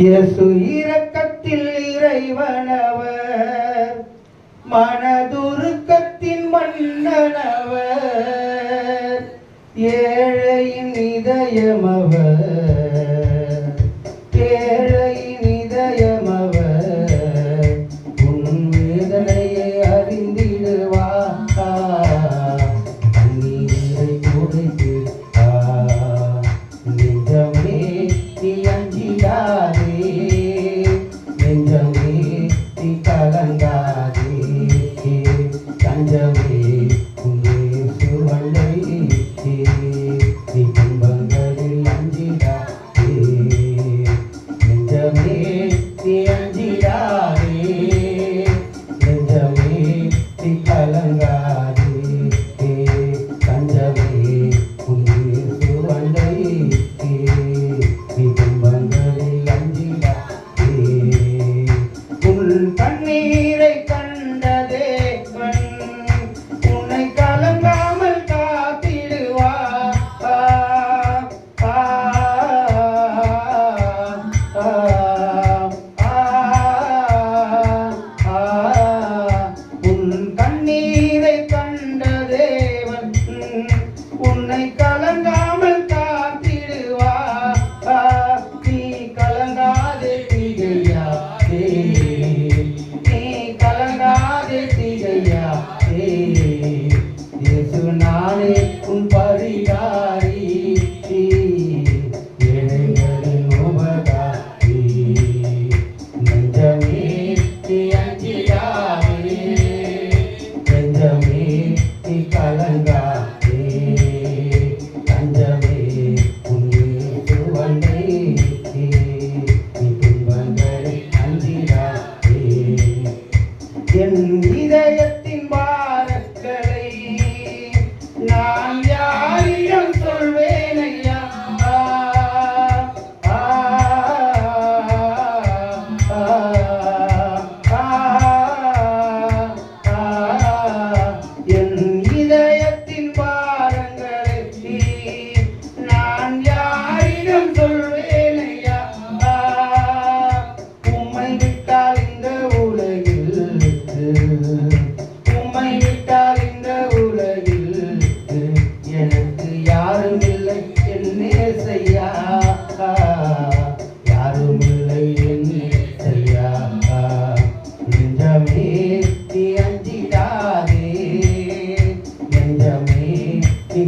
இயேசு இரக்கத்தில் இறைவனவர் மனதுருக்கத்தின் மன்னனவர் ஏழையின் இதயமவர். and uh, நானே உன் பரிகாரி ஏழைகளின் உபகாரி நெஞ்சமே நீ அஞ்சியாமே நெஞ்சமே நீ கலங்காமே தஞ்சமே உன் துவண்டை நீ என் இதய செய்யா யாரும் இல்லை என்று செய்யா. நெஞ்சமே நீ அஞ்சிடாதே நெஞ்சமே நீ